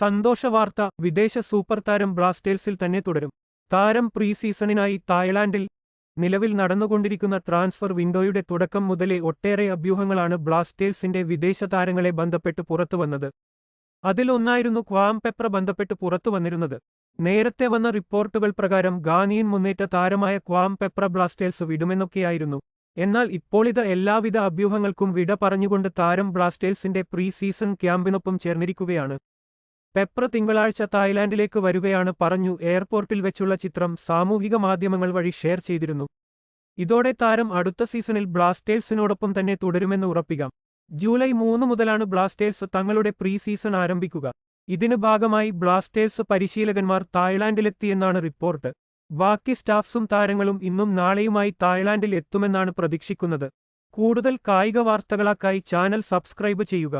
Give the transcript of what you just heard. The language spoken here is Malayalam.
സന്തോഷവാർത്ത വിദേശ സൂപ്പർ താരം ബ്ലാസ്റ്റേഴ്സിൽ തന്നെ തുടരും. താരം പ്രീ സീസണിനായി തായ്ലാൻഡിൽ നിലവിൽ നടന്നുകൊണ്ടിരിക്കുന്ന ട്രാൻസ്ഫർ വിൻഡോയുടെ തുടക്കം മുതലേ ഒട്ടേറെ അഭ്യൂഹങ്ങളാണ് ബ്ലാസ്റ്റേഴ്സിന്റെ വിദേശ താരങ്ങളെ ബന്ധപ്പെട്ട് പുറത്തുവന്നത് അതിലൊന്നായിരുന്നു ക്വാം പെപ്ര ബന്ധപ്പെട്ട് പുറത്തുവന്നിരുന്നത് നേരത്തെ വന്ന റിപ്പോർട്ടുകൾ പ്രകാരം ഗാനിയൻ മുന്നേറ്റ താരമായ ക്വാം പെപ്ര ബ്ലാസ്റ്റേഴ്സ് വിടുമെന്നൊക്കെയായിരുന്നു. എന്നാൽ ഇപ്പോൾ എല്ലാവിധ അഭ്യൂഹങ്ങൾക്കും വിട പറഞ്ഞുകൊണ്ട് താരം ബ്ലാസ്റ്റേഴ്സിന്റെ പ്രീ സീസൺ ക്യാമ്പിനൊപ്പം ചേർന്നിരിക്കുകയാണ്. പെപ്ര തിങ്കളാഴ്ച തായ്ലാന്റിലേക്ക് വരികയാണ് പറഞ്ഞു എയർപോർട്ടിൽ വെച്ചുള്ള ചിത്രം സാമൂഹിക മാധ്യമങ്ങൾ വഴി ഷെയർ ചെയ്തിരുന്നു. ഇതോടെ താരം അടുത്ത സീസണിൽ ബ്ലാസ്റ്റേഴ്സിനോടൊപ്പം തന്നെ തുടരുമെന്ന് ഉറപ്പിക്കാം. ജൂലൈ മൂന്ന് മുതലാണ് ബ്ലാസ്റ്റേഴ്സ് തങ്ങളുടെ പ്രീ സീസൺ ആരംഭിക്കുക. ഇതിന് ഭാഗമായി ബ്ലാസ്റ്റേഴ്സ് പരിശീലകന്മാർ തായ്ലാന്റിലെത്തിയെന്നാണ് റിപ്പോർട്ട്. ബാക്കി സ്റ്റാഫ്സും താരങ്ങളും ഇന്നും നാളെയുമായി തായ്ലാന്റിൽ എത്തുമെന്നാണ് പ്രതീക്ഷിക്കുന്നത്. കൂടുതൽ കായിക വാർത്തകളാക്കായി ചാനൽ സബ്സ്ക്രൈബ് ചെയ്യുക.